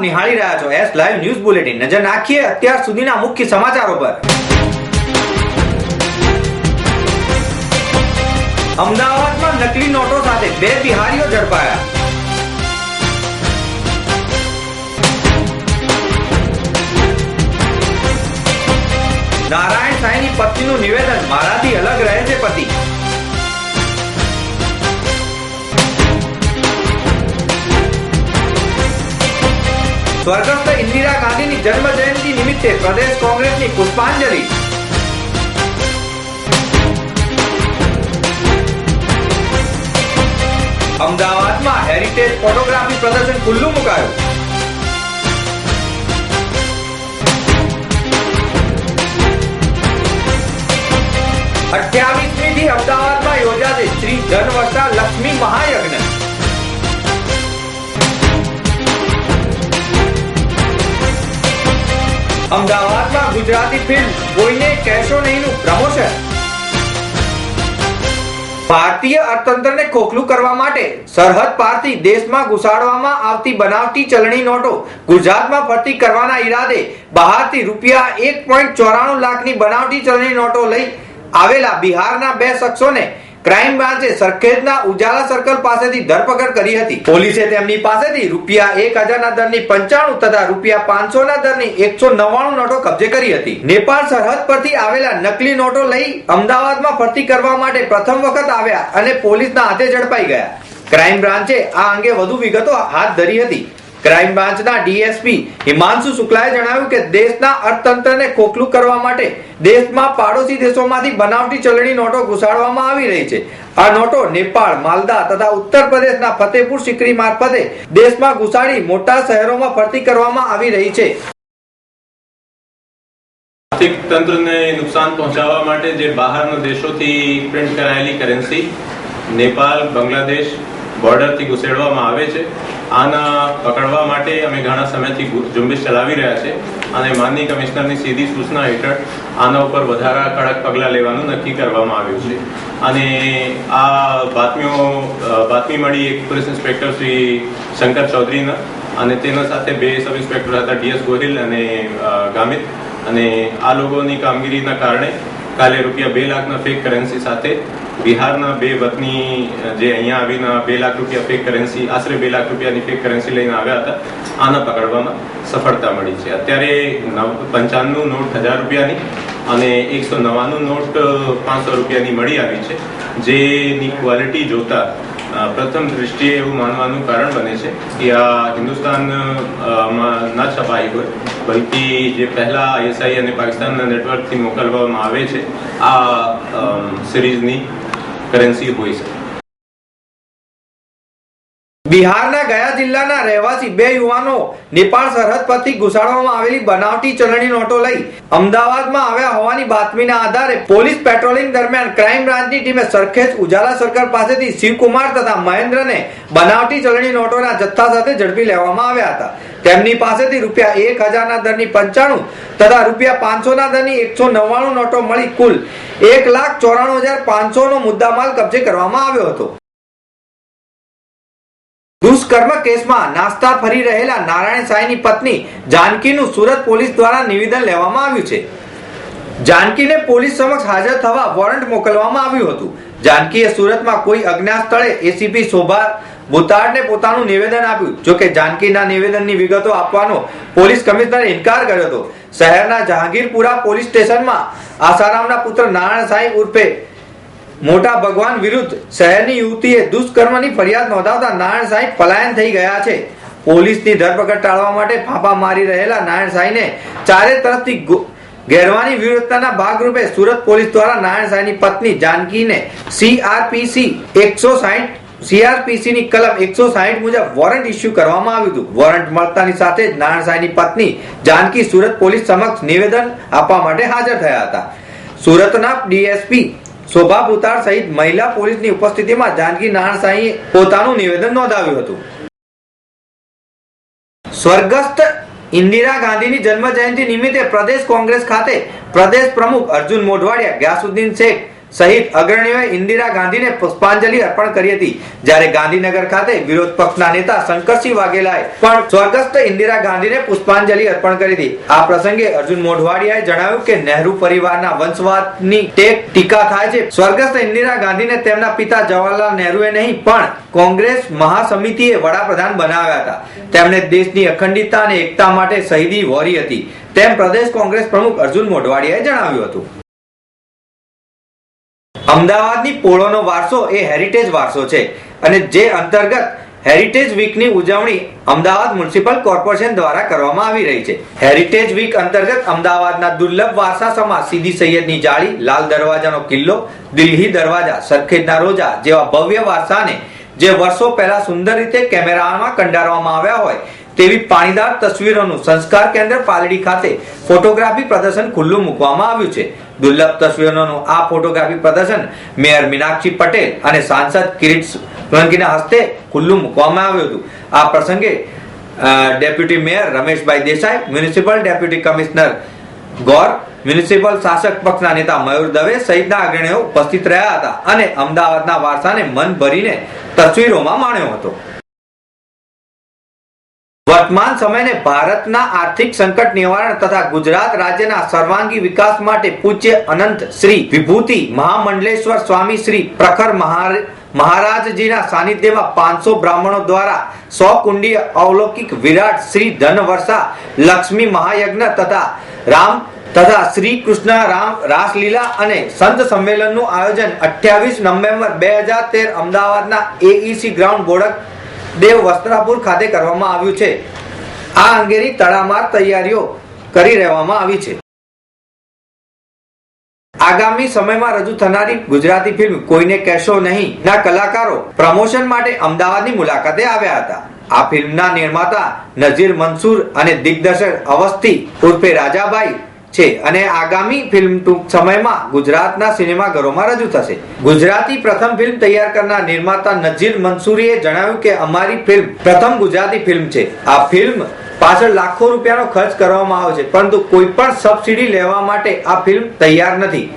નિહાળી રહ્યા છો એસ લાઈવ ન્યૂઝ બુલેટિન નજર નાખીએ અત્યાર સુધીના મુખ્ય સમાચારો પર. અમદાવાદમાં નકલી નોટો સાથે બે બિહારીઓ ઝડપાયા. નારાયણ સાંઈની પત્નીનું નિવેદન, મારાથી અલગ રહે છે પતિ. સ્વર્ગસ્થ ઇન્દિરા ગાંધીની જન્મ જયંતિ નિમિત્તે પ્રદેશ કોંગ્રેસની પુષ્પાંજલિ. અમદાવાદમાં હેરિટેજ ફોટોગ્રાફી પ્રદર્શન ખુલ્લું મુકાયું. અઠ્યાવીસમી થી અમદાવાદમાં યોજાશે શ્રી જનવર્ષા લક્ષ્મી મહાયજ્ઞ. અમદાવાદમાં ગુજરાતી ફિલ્મ કોઈને કહેશો નહીંનું પ્રમોશન ભારતીય અર્થતંત્રને ખોખલું કરવા માટે સરહદ પારથી દેશમાં ઘુસાડવામાં આવતી બનાવટી ચલણી નોટો ગુજરાતમાં ફરતી કરવાના ઈરાદે બહારથી રૂપિયા એક પોઈન્ટ ચોરાણું લાખની બનાવટી ચલણી નોટો લઈ આવેલા બિહારના બે શખ્સોને ક્રાઇમ બ્રાન્ચે સરખેજના ઉજાલા સર્કલ પાસેથી ધરપકડ કરી હતી. પોલીસે તેમની પાસેથી રૂપિયા એક હજારના દરની પંચાણું તથા રૂપિયા પાંચસો ના દરની એકસો નવ્વાણું નોટો કબજે કરી હતી. નેપાળ સરહદ પરથી આવેલા નકલી નોટો લઈ અમદાવાદમાં ફરતી કરવા માટે પ્રથમ વખત આવ્યા અને પોલીસના હાથે ઝડપાઈ ગયા. ક્રાઇમ બ્રાન્ચે આ અંગે વધુ વિગતો હાથ ધરી હતી. ક્રાઇમ બ્રાન્ચના ડીએસપી હિમાંશુ શુક્લાએ જણાવ્યું કે દેશના અર્થતંત્રને ખોખલું કરવા માટે દેશમાં પાડોશી દેશોમાંથી બનાવટી ચલણી નોટો ઘુસાડવામાં આવી રહી છે. આ નોટો નેપાળ, માલદા તથા ઉત્તર પ્રદેશના ફતેપુર સિકરી મારફતે દેશમાં ઘુસાડી મોટા શહેરોમાં ફરતી કરવામાં આવી રહી છે. આર્થિક તંત્રને નુકસાન પહોંચાડવા માટે જે બહારના દેશોથી પ્રિન્ટ કરાયેલી કરન્સી નેપાળ, બાંગ્લાદેશ બોર્ડરથી ઘુસેડવામાં આવે છે. આના પકડવા માટે અમે ઘણા સમયથી ઝુંબેશ ચલાવી રહ્યા છે અને માનની કમિશનરની સીધી સૂચના હેઠળ આના ઉપર વધારા કડક પગલાં લેવાનું નક્કી કરવામાં આવ્યું છે. અને આ બાતમીઓ બાતમી મળી એક પોલીસ ઇન્સ્પેક્ટર શ્રી શંકર ચૌધરીના અને તેના સાથે બે સબ ઇન્સ્પેક્ટર હતા ડીએસ ગોહિલ અને ગામિત. અને આ લોકોની કામગીરીના કારણે કાલે રૂપિયા બે લાખના ફેક કરન્સી સાથે બિહારના બે વતની જે અહીંયા આવીને બે લાખ રૂપિયા ફેક કરન્સી આશરે બે લાખ રૂપિયાની ફેક કરન્સી લઈને આવ્યા હતા, આના પકડવામાં સફળતા મળી છે. અત્યારે નવ, પંચાણું નોટ હજાર રૂપિયાની અને એકસો નવ્વાણું નોટ પાંચસો રૂપિયાની મળી આવી છે. જેની ક્વોલિટી જોતા પ્રથમ દૃષ્ટિએ એવું માનવાનું કારણ બને છે કે આ હિન્દુસ્તાન ના છપાઈ હોય, બલકી જે પહેલા આઈએસઆઈ અને પાકિસ્તાનના નેટવર્કથી મોકલવામાં આવે છે, આ સિરીઝની કરન્સી હોઈ શકે. બિહારના ગયા જિલ્લાના રહેવાસી બે યુવાનો નેપાળ સરહદ પરથી ઘુસાડવામાં આવેલી બનાવટી ચલણી નોટો લઈ અમદાવાદમાં આવ્યા હોવાની બાતમીના આધારે પોલીસ પેટ્રોલિંગ દરમિયાન ક્રાઇમ બ્રાન્ચની ટીમે સરખેજ ઉજાલા સર્કલ પાસેથી શિવકુમાર તથા મહેન્દ્રને બનાવટી ચલણી નોટોના જથ્થા સાથે ઝડપી લેવામાં આવ્યા હતા. તેમની પાસેથી રૂપિયા એક હજારના દરની પંચાણું તથા રૂપિયા પાંચસોના દરની એકસો નવ્વાણું નોટો મળી કુલ એક લાખ ચોરાણું હજાર પાંચસોનો મુદ્દામાલ કબજે કરવામાં આવ્યો હતો. દુષ્કર્મ કેસમાં નાસ્તા ફરી રહેલા નારાયણ સાંઈની પત્ની જાનકીનું સુરત પોલીસ દ્વારા નિવેદન લેવામાં આવ્યું છે. જાનકીને પોલીસ સમક્ષ હાજર થવા વોરંટ મોકલવામાં આવ્યું હતું. જાનકીએ સુરતમાં કોઈ અજ્ઞાત સ્થળે એસીપી શોભા ભૂતાડને પોતાનું નિવેદન આપ્યું. જોકે જાનકીના નિવેદનની વિગતો આપવાનો પોલીસ કમિશનરે ઇનકાર કર્યો હતો. શહેરના જહાંગીરપુરા પોલીસ સ્ટેશનમાં આસારામના પુત્ર નારાયણ સાંઈ ઉર્ફે મોટા ભગવાન વિરુદ્ધ શહેરની યુવતીએ દુષ્કર્મની ફરિયાદ નોંધાવતા નારાયણ સાંઈ પલાયન થઈ ગયા છે. પોલીસની ધરપકડ ટાળવા માટે ફાંફા મારી રહેલા નારાયણ સાંઈને ચારે તરફથી ઘેરવાની વિરોધતાના ભાગરૂપે સુરત પોલીસ દ્વારા નારાયણ સાંઈની પત્ની જાનકીને સીઆરપીસી એકસો સાહીઠ સીઆરપીસી ની કલમ એકસો સાહીઠ મુજબ વોરંટ ઇસ્યુ કરવામાં આવ્યું હતું. વોરંટ મળતાની સાથે જ નારાયણ સાંઈની પત્ની જાનકી સુરત પોલીસ સમક્ષ નિવેદન આપવા માટે હાજર થયા હતા. સુરતના ડીએસપી શોભા ભૂતાર સહિત મહિલા પોલીસની ઉપસ્થિતિમાં જાનકી નારાયણ પોતાનું નિવેદન નોંધાવ્યું હતું. સ્વર્ગસ્થ ઇન્દિરા ગાંધીની જન્મ જયંતિ નિમિત્તે પ્રદેશ કોંગ્રેસ ખાતે પ્રદેશ પ્રમુખ અર્જુન મોઢવાડિયા ગ્યાસુદ્દીન શેખ સહિત અગ્રણીઓએ ઇન્દિરા ગાંધીને પુષ્પાંજલિ અર્પણ કરી હતી. જ્યારે ગાંધીનગર ખાતે વિરોધ પક્ષના નેતા શંકરસિંહ વાઘેલાએ પણ સ્વર્ગસ્થ ઇન્દિરા ગાંધીને પુષ્પાંજલિ અર્પણ કરી હતી. આ પ્રસંગે અર્જુન મોઢવાડિયાએ જણાવ્યું કે નહેરુ પરિવારના વંશવાદની ટેક ટીકા થાય છે. સ્વર્ગસ્થ ઇન્દિરા ગાંધીને તેમના પિતા જવાહરલાલ નહેરુએ નહીં, પણ કોંગ્રેસ મહાસમિતિએ વડાપ્રધાન બનાવ્યા હતા. તેમણે દેશની અખંડિતતા અને એકતા માટે શહીદી વહોરી હતી. તેમ પ્રદેશ કોંગ્રેસ પ્રમુખ અર્જુન મોઢવાડિયાએ જણાવ્યું હતું. અમદાવાદની પોળોનો વારસો એ હેરિટેજ વારસો છે અને જે અંતર્ગત હેરિટેજ વીકની ઉજવણી અમદાવાદ મ્યુનિસિપલ કોર્પોરેશન દ્વારા કરવામાં આવી રહી છે. હેરિટેજ વીક અંતર્ગત અમદાવાદના દુર્લભ વારસા સીધી સૈયદની જાળી, લાલ દરવાજાનો કિલ્લો, દિલ્હી દરવાજા, સરખેજના રોજા જેવા ભવ્ય વારસાને જે વર્ષો પહેલા સુંદર રીતે કેમેરામાં કંડારવામાં આવ્યા હોય તેવી પાણીદાર તસવીરોનું સંસ્કાર કેન્દ્ર પાલડી ખાતે ફોટોગ્રાફી પ્રદર્શન ખુલ્લું મૂકવામાં આવ્યું છે. દુર્લભ તસવીરોનું આ ફોટોગ્રાફી પ્રદર્શન મેયર મીનાક્ષી પટેલ અને સાંસદ કિરીટ સોલંકીના હસ્તે ખુલ્લું મૂકવામાં આવ્યું હતું. આ પ્રસંગે deputy mayor Rameshbhai Desai, municipal deputy commissioner Gor, municipal શાસક પક્ષના નેતા મયુર દવે સહિતના અગ્રણીઓ ઉપસ્થિત રહ્યા હતા અને અમદાવાદના વારસાને મન ભરીને તસવીરોમાં માણ્યો હતો. વર્તમાન સમયને ભારતના આર્થિક સંકટ નિવારણ તથા ગુજરાત રાજ્યના સર્વાંગી વિકાસ માટે પૂજ્ય અનંત શ્રી વિભૂતિ મહામંડલેશ્વર સ્વામી શ્રી પ્રખર મહાર- મહારાજજીના સાનિધ્યમાં પાંચસો બ્રાહ્મણો દ્વારા સો કુંડીય અવલૌકિક વિરાટ શ્રી ધનવર્ષા, લક્ષ્મી મહાયજ્ઞ તથા રામ તથા શ્રી કૃષ્ણ રામ રાસલીલા અને સંત સંમેલનનું આયોજન અઠ્યાવીસ નવેમ્બર બે હજાર તેર અમદાવાદના A E C ground Bodakdev Vastrapur ખાતે કરવામાં આવ્યું છે. આ અંગેની તડામાર તૈયારીઓ કરી રહેવામાં આવી છે. આગામી સમયમાં રજૂ થનારી ગુજરાતી ફિલ્મ કોઈને કહેશો નહીં. ના કલાકારો પ્રમોશન માટે અમદાવાદની મુલાકાતે આવ્યા હતા. આ ફિલ્મના નિર્માતા નઝીર મંસૂર અને દિગ્દર્શક અવસ્થી ઉર્ફે રાજાબાઈ છે. અને આગામી ફિલ્મ ટૂંક સમયમાં ગુજરાતના સિનેમાઘરોમાં રજૂ થશે. ગુજરાતી પ્રથમ ફિલ્મ તૈયાર કરનાર નિર્માતા નજીર મંસૂરીએ જણાવ્યું કે અમારી ફિલ્મ પ્રથમ ગુજરાતી ફિલ્મ છે. આ ફિલ્મ પાછળ લાખો રૂપિયાનો ખર્ચ કરવામાં આવે છે, પરંતુ કોઈ પણ સબસિડી લેવા માટે આ ફિલ્મ તૈયાર નથી.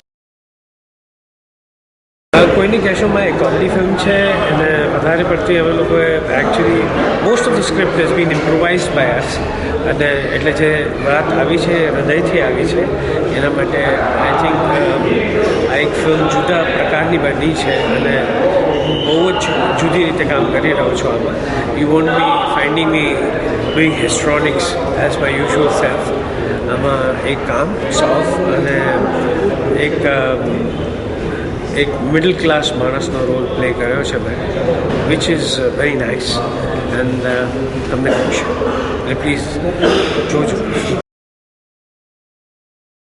કોઈની કેશોમાં એક કોમેડી ફિલ્મ છે અને વધારે પડતી અમે લોકોએ actually most of the script is been improvise by us અને એટલે જે વાત આવી છે, હૃદયથી આવી છે, એના માટે આઈ થિંક આ એક ફિલ્મ જુદા પ્રકારની બની છે અને હું બહુ જ જુદી રીતે કામ કરી રહ્યો છું આમાં. You won't be finding me doing histrionics as my usual self આમાં એક કામ સોફ અને એક એક મિડલ ક્લાસ માણસનો રોલ પ્લે કર્યો છે મેં which is very nice and તમને ખુશ એટલે પ્લીઝ જોજો.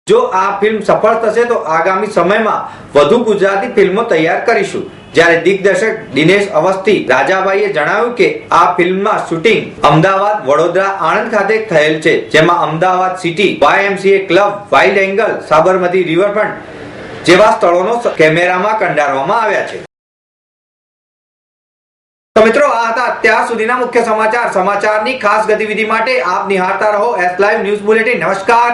જો આ ફિલ્મ સફળ થશે તો આગામી સમયમાં વધુ ગુજરાતી ફિલ્મો તૈયાર કરીશું. જ્યારે દિગ્દર્શક દિનેશ અવસ્થી રાજાભાઈએ જણાવ્યું કે આ ફિલ્મમાં શૂટિંગ અમદાવાદ, વડોદરા, આણંદ ખાતે થયેલ છે, જેમાં Ahmedabad city YMCA club wild angle Sabarmati riverfront જેવા સ્થળોનો કેમેરામાં કંડારવામાં આવ્યા છે. તો મિત્રો, આ હતા અત્યાર સુધીના મુખ્ય સમાચાર. સમાચારની ખાસ ગતિવિધિ માટે આપ નિહાળતા રહો. એસ લાઈવ ન્યૂઝ બુલેટિન નમસ્કાર.